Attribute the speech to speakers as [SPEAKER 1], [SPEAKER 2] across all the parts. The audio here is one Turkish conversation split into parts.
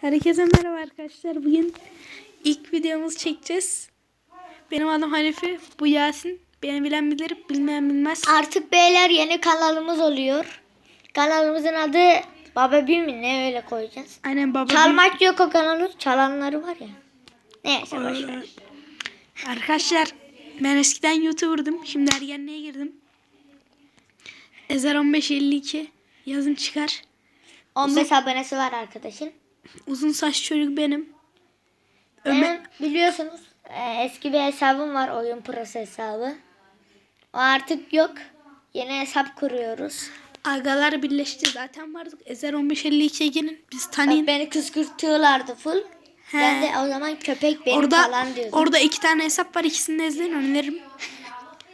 [SPEAKER 1] Herkese merhaba arkadaşlar. Bugün ilk videomuzu çekeceğiz. Benim adım Hanife, bu Yasin. Beni bilen bilir, bilmeyen bilmez.
[SPEAKER 2] Artık beyler yeni kanalımız oluyor. Kanalımızın adı Baba Bir mi ne öyle koyacağız.
[SPEAKER 1] Aynen baba.
[SPEAKER 2] Çalmak yok o kanalın. Çalanları var ya. Neyse boş ver.
[SPEAKER 1] Arkadaşlar ben eskiden YouTuber'dım. Şimdi ergenliğe girdim. Ezer 1552 yazın çıkar.
[SPEAKER 2] 15 abonesi var arkadaşın.
[SPEAKER 1] Uzun saç çocuk benim. Ömer,
[SPEAKER 2] Benim biliyorsunuz e, eski bir hesabım var oyun prosu hesabı. O artık yok. Yeni hesap kuruyoruz.
[SPEAKER 1] agalar birleşti zaten vardık. Ezer 1552'ye gelin. Biz tanıyın.
[SPEAKER 2] Bak beni kıskırtıyorlardı full.
[SPEAKER 1] He.
[SPEAKER 2] Ben de o zaman köpek benim
[SPEAKER 1] Orada
[SPEAKER 2] falan diyordum.
[SPEAKER 1] orada iki tane hesap var. İkisini de izleyin öneririm.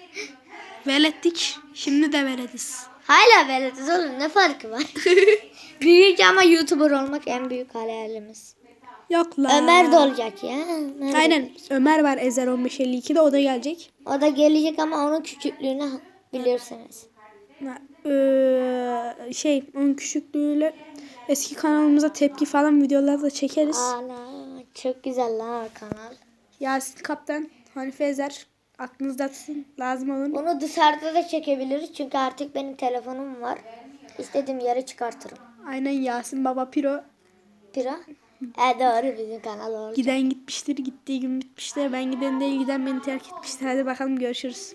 [SPEAKER 1] Velettik. Şimdi de velediz.
[SPEAKER 2] Hala velediz oğlum ne farkı var? Büyüyünce ama YouTuber olmak en büyük hayalimiz.
[SPEAKER 1] Yok la.
[SPEAKER 2] Ömer de olacak ya. Ömer de-
[SPEAKER 1] Aynen. Ömer var Ezer 1552'de o da gelecek.
[SPEAKER 2] O da gelecek ama onun küçüklüğünü bilirsiniz.
[SPEAKER 1] Eee, şey onun küçüklüğüyle eski kanalımıza tepki falan videolar da çekeriz.
[SPEAKER 2] Ana çok güzel la kanal.
[SPEAKER 1] Yasin Kaptan, Hanife Ezer aklınızda tutun. Lazım olun.
[SPEAKER 2] Bunu dışarıda da çekebiliriz çünkü artık benim telefonum var. İstediğim yere çıkartırım.
[SPEAKER 1] Aynen Yasin Baba Piro.
[SPEAKER 2] Pira. E doğru bizim kanal oldu.
[SPEAKER 1] Giden gitmiştir, gittiği gün bitmiştir. Ben giden değil, giden beni terk etmiştir. Hadi bakalım görüşürüz.